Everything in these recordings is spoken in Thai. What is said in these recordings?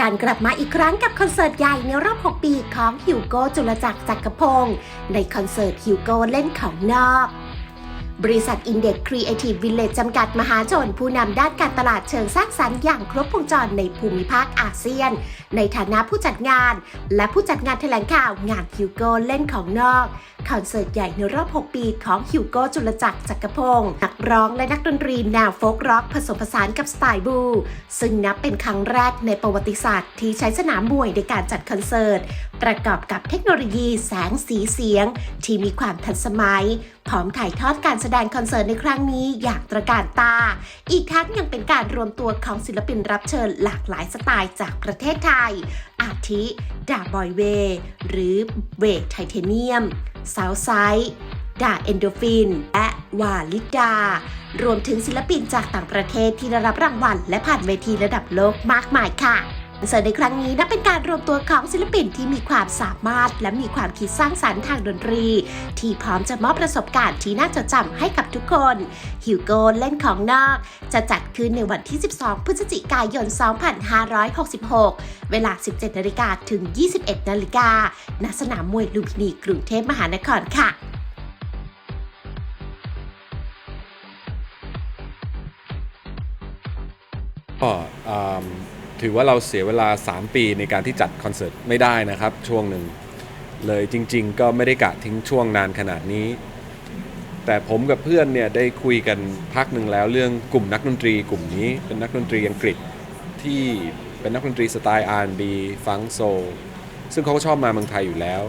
การกลับมาอีกครั้งกับคอนเสิร์ตใหญ่ในรอบ 6 ปีของฮิวโก้จุลจักรจักรพงศ์ในคอนเสิร์ตฮิวโก้เล่นของนอก บริษัท Index Creative Village จำกัดมหาชน ผู้นำด้านการตลาดเชิงสร้างสรรค์อย่างครบวงจรในภูมิภาคอาเซียน ในฐานะผู้จัดงาน และผู้จัดงานแถลงข่าวงานฮิวโก้เล่นของนอก คอนเสิร์ตใหญ่ในรอบ 6 ปีของฮิวโก้จุลจักรจักรพงศ์นักร้องและนักดนตรีแนวโฟล์กร็อกผสมผสานกับสไตล์บู ซึ่งนับเป็นครั้งแรกในประวัติศาสตร์ที่ใช้สนามมวยในการจัดคอนเสิร์ตประกอบกับเทคโนโลยีแสงสีเสียง ที่มีความทันสมัย พร้อมถ่ายทอดการแสดงคอนเสิร์ตในครั้งนี้อย่างตระการตา อีกทั้งยังเป็นการรวมตัวของศิลปินรับเชิญหลากหลายสไตล์จากประเทศไทย อาทิดาบอยเว หรือเวทไทเทเนียมซาวไซด์ดาเอนโดฟิน และวาลิดา รวมถึงศิลปินจากต่างประเทศที่ได้รับรางวัล และผ่านเวทีระดับโลกมากมายค่ะ คอนเสิร์ตในครั้งนี้นับเป็นการรวมตัวของศิลปินที่มีความสามารถ และมีความคิดสร้างสรรค์ทางดนตรี ที่พร้อมจะมอบประสบการณ์ที่น่าจดจำให้กับทุกคนฮิวโกเล่นของนอก จะจัดขึ้นในวันที่ 12 พฤศจิกายน 2566 เวลา 17นาฬิกาถึง 21นาฬิกาณสนามมวยลุมพินีกรุงเทพมหานครค่ะก็อ่า ถือว่าเราเสียเวลา 3 ปีในการที่จัดคอนเสิร์ตไม่ได้นะครับ ช่วงหนึ่งเลยจริง ๆ ก็ไม่ได้กะทิ้งช่วงนานขนาดนี้ แต่ผมกับเพื่อนเนี่ยได้คุยกันพักหนึ่งแล้วเรื่องกลุ่มนักดนตรีกลุ่มนี้เป็นนักดนตรีอังกฤษที่เป็นนักดนตรีสไตล์ R&B ฟังโซลซึ่งเขาก็ชอบมาเมืองไทยอยู่แล้ว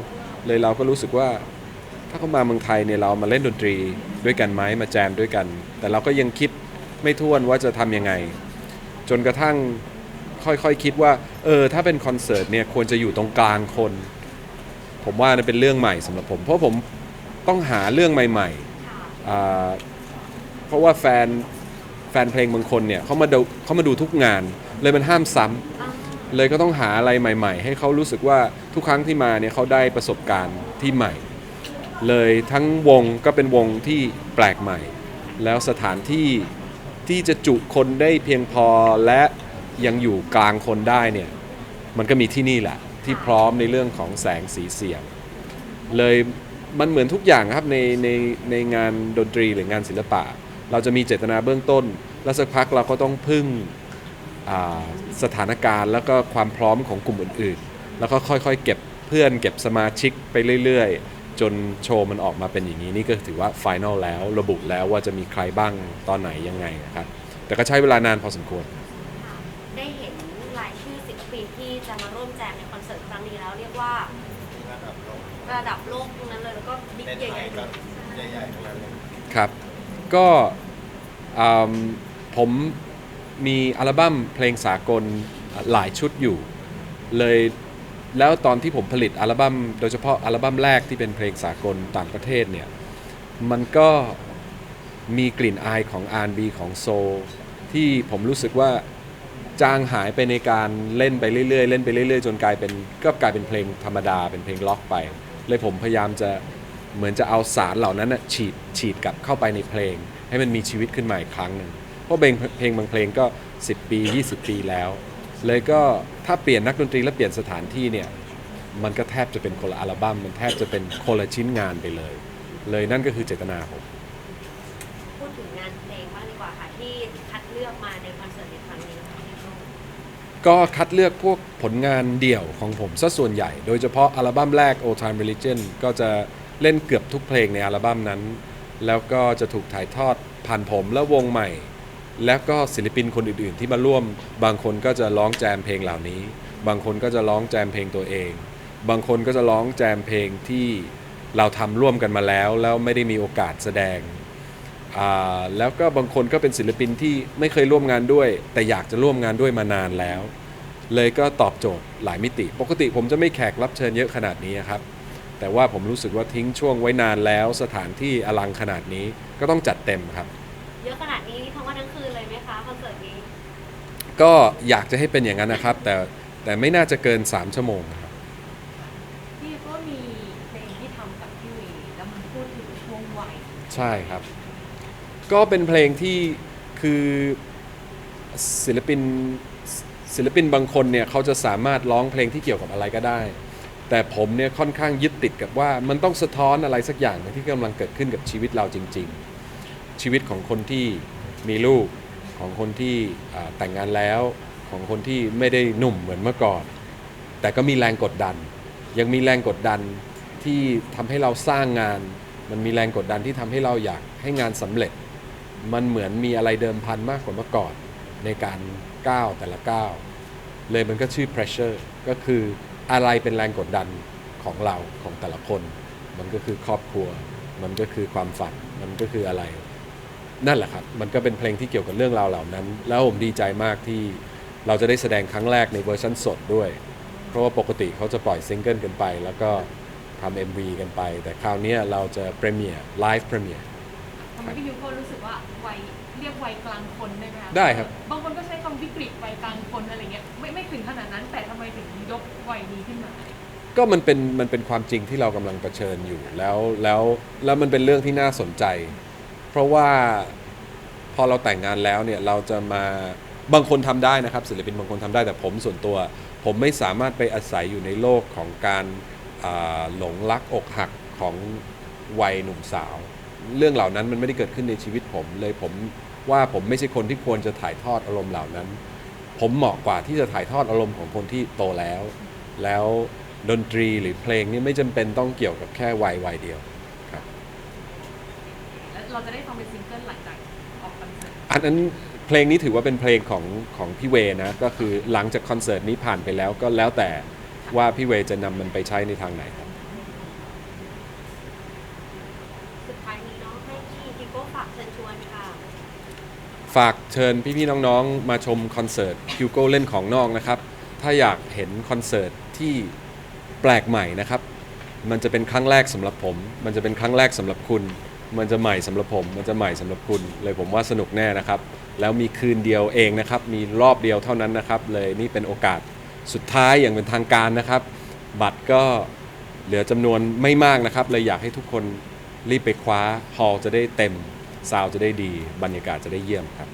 เลยเราก็รู้สึกว่าถ้าเขามาเมืองไทยเนี่ยเรามาเล่นดนตรีด้วยกันไหมมาแจมด้วยกัน แต่เราก็ยังคิดไม่ท้วนว่าจะทำยังไง จนกระทั่ง ค่อยๆคคิดว่าเออถ้าเป็นคอนเสิร์ตเนี่ยควรจะอยู่ตรงกลางคน ผมว่านั่นเป็นเรื่องใหม่สำหรับผม เพราะผมต้องหาเรื่องใหม่ๆอ่าเพราะว่าแฟนแฟนเพลงบางคนเนี่ยเขามาดูเขามาดูทุกงาน เลยมันห้ามซ้ำเลยก็ต้องหาอะไรใหม่ ๆ ให้เขารู้สึกว่าทุกครั้งที่มาเนี่ยเขาได้ประสบการณ์ที่ใหม่ เลยทั้งวงก็เป็นวงที่แปลกใหม่ แล้วสถานที่ที่จะจุคนได้เพียงพอและ ยังอยู่กลางคนได้เนี่ยมันก็มีที่นี่แหละ ที่พร้อมในเรื่องของแสงสีเสียง เลยมันเหมือนทุกอย่างครับในในในงานดนตรีหรืองานศิลปะ เราจะมีเจตนาเบื้องต้น แล้วสักพักเราก็ต้องพึ่งสถานการณ์แล้วก็ความพร้อมของกลุ่มอื่นๆ แล้วก็ค่อยๆ เก็บเพื่อนเก็บสมาชิกไปเรื่อยๆ จนโชว์มันออกมาเป็นอย่างนี้นี่ก็ถือว่าไฟแนลแล้วระบุแล้วว่าจะมีใครบ้างตอนไหนยังไงนะครับ แต่ก็ใช้เวลานานพอสมควร ได้เห็นรายชื่อศิลปินที่จะมาร่วมแจมในคอนเสิร์ตครั้งนี้แล้วเรียกว่าระดับโลกระดับโลกทั้งนั้นเลยแล้วก็บิ๊กในใหญ่ไทยๆ ก็ใหญ่ๆทั้งนั้นเลยครับก็อืมผมมีอัลบั้มเพลงสากลหลายชุดอยู่ เลยแล้วตอนที่ผมผลิตอัลบั้มโดยเฉพาะอัลบั้มแรกที่เป็นเพลงสากลต่างประเทศเนี่ยมันก็มีกลิ่นอายของ R&B ของโซลที่ผมรู้สึกว่า จางหายไปในการเล่นไปเรื่อยๆ เล่นไปเรื่อย ๆ จนกลายเป็นก็กลายเป็นเพลงธรรมดาเป็นเพลงล็อกไป เลยผมพยายามจะเหมือนจะเอาสารเหล่านั้นนะฉีดฉีดกลับเข้าไปในเพลง ให้มันมีชีวิตขึ้นมาอีกครั้งหนึ่งเพราะเพลงเพลงบางเพลงก็ 10 ปี 20 ปีแล้ว เลยก็ถ้าเปลี่ยนนักดนตรีและเปลี่ยนสถานที่เนี่ยมันก็แทบจะเป็นคนละอัลบั้มมันแทบจะเป็นคนละชิ้นงานไปเลย เลยนั่นก็คือเจตนาผม พูดถึงงานเพลงบ้างดีกว่าค่ะที่คัดเลือกมาในคอนเสิร์ตในครั้งนี้ค่ะพี่โต้ง ก็คัดเลือกพวกผลงานเดี่ยวของผมซะส่วนใหญ่ โดยเฉพาะอัลบั้มแรก Old Time Religion ก็จะเล่นเกือบทุกเพลงในอัลบั้มนั้น แล้วก็จะถูกถ่ายทอดผ่านผมและวงใหม่ แล้วก็ศิลปินคนอื่นๆ ที่มาร่วม บางคนก็จะร้องแจมเพลงเหล่านี้ บางคนก็จะร้องแจมเพลงตัวเอง บางคนก็จะร้องแจมเพลงที่เราทำร่วมกันมาแล้ว แล้วไม่ได้มีโอกาสแสดงแล้วก็บางคนก็เป็นศิลปินที่ไม่เคยร่วมงานด้วย แต่อยากจะร่วมงานด้วยมานานแล้ว เลยก็ตอบโจทย์หลายมิติ ปกติผมจะไม่แขกรับเชิญเยอะขนาดนี้ครับ แต่ว่าผมรู้สึกว่าทิ้งช่วงไว้นานแล้ว สถานที่อลังขนาดนี้ก็ต้องจัดเต็มครับ เยอะขนาดนี้ทั้งวันทั้งคืนเลยไหมคะคอนเสิร์ตนี้ ก็อยากจะให้เป็นอย่างนั้นนะครับ แต่แต่ไม่น่าจะเกิน 3 ชั่วโมงนะครับ พี่ก็มีเพลงที่ทำกับพี่วีแล้วมันพูดถึงช่วงวัยใช่ครับ ก็เป็นเพลงที่คือศิลปิน ศิลปินบางคนเนี่ยเขาจะสามารถร้องเพลงที่เกี่ยวกับอะไรก็ได้ แต่ผมเนี่ยค่อนข้างยึดติดกับว่ามันต้องสะท้อนอะไรสักอย่างที่กำลังเกิดขึ้นกับชีวิตเราจริง ๆ ชีวิตของคนที่มีลูกของคนที่แต่งงานแล้วของคนที่ไม่ได้หนุ่มเหมือนเมื่อก่อน แต่ก็มีแรงกดดัน ยังมีแรงกดดันที่ทำให้เราสร้างงาน มันมีแรงกดดันที่ทำให้เราอยากให้งานสำเร็จ มันเหมือนมีอะไรเดิมพันมากกว่าเมื่อก่อนในการ ก้าวแต่ละก้าวเลยมันก็ชื่อ pressure ก็คืออะไรเป็นแรงกดดันของเราของแต่ละคน มันก็คือครอบครัว มันก็คือความฝัน มันก็คืออะไร นั่นแหละครับ มันก็เป็นเพลงที่เกี่ยวกับเรื่องราวเหล่านั้น แล้วผมดีใจมากที่เราจะได้แสดงครั้งแรกในเวอร์ชันสดด้วย เพราะว่าปกติเขาจะปล่อยซิงเกิลกันไป แล้วก็ทำ MV กันไป แต่คราวนี้เราจะพรีเมียร์ไลฟ์พรีเมียร์ทำให้พี่ฮิวโก้รู้สึกว่าวัย เรียกวัยกลางคนได้ไหมคะได้ครับ บางคนก็ใช้คำวิกฤตวัยกลางคนอะไรเงี้ยไม่ไม่ถึงขนาดนั้น แต่ทำไมถึงยกวัยนี้ขึ้นมา ก็มันเป็นมันเป็นความจริงที่เรากำลังเผชิญอยู่แล้วแล้วแล้วมันเป็นเรื่องที่น่าสนใจ เพราะว่าพอเราแต่งงานแล้วเนี่ยเราจะมาบางคนทำได้นะครับศิลปินบางคนทำได้แต่ผมส่วนตัว ผมไม่สามารถไปอาศัยอยู่ในโลกของการอ่าหลงรักอกหักของวัยหนุ่มสาว เรื่องเหล่านั้นมันไม่ได้เกิดขึ้นในชีวิตผมเลยผม ว่าผมไม่ใช่คนที่ควรจะถ่ายทอดอารมณ์เหล่านั้น ผมเหมาะกว่าที่จะถ่ายทอดอารมณ์ของคนที่โตแล้ว แล้วดนตรีหรือเพลงนี่ไม่จำเป็นต้องเกี่ยวกับแค่วัยวัยเดียวครับแล้วเราจะได้ฟังเป็นซิงเกิลหลังจากออกคอนเสิร์ตอันนั้นเพลงนี้ถือว่าเป็นเพลงของของพี่เวนะก็คือหลังจากคอนเสิร์ตนี้ผ่านไปแล้วก็แล้วแต่ว่าพี่เวจะนำมันไปใช้ในทางไหนครับสุดท้ายนี้เนาะให้พี่ฮิวโก้ฝากเชิญชวนค่ะ ฝากเชิญพี่ๆน้องๆ มาชมคอนเสิร์ตฮิวโก้เล่นของนอกนะครับ ถ้าอยากเห็นคอนเสิร์ตที่แปลกใหม่นะครับ มันจะเป็นครั้งแรกสำหรับผม มันจะเป็นครั้งแรกสำหรับคุณ มันจะใหม่สำหรับผม มันจะใหม่สำหรับคุณ เลยผมว่าสนุกแน่นะครับ แล้วมีคืนเดียวเองนะครับ มีรอบเดียวเท่านั้นนะครับ เลยนี่เป็นโอกาสสุดท้ายอย่างเป็นทางการนะครับ บัตรก็เหลือจำนวนไม่มากนะครับ เลยอยากให้ทุกคนรีบไปคว้าฮอลล์จะได้เต็ม ซาวจะได้ดี บรรยากาศจะได้เยี่ยมครับ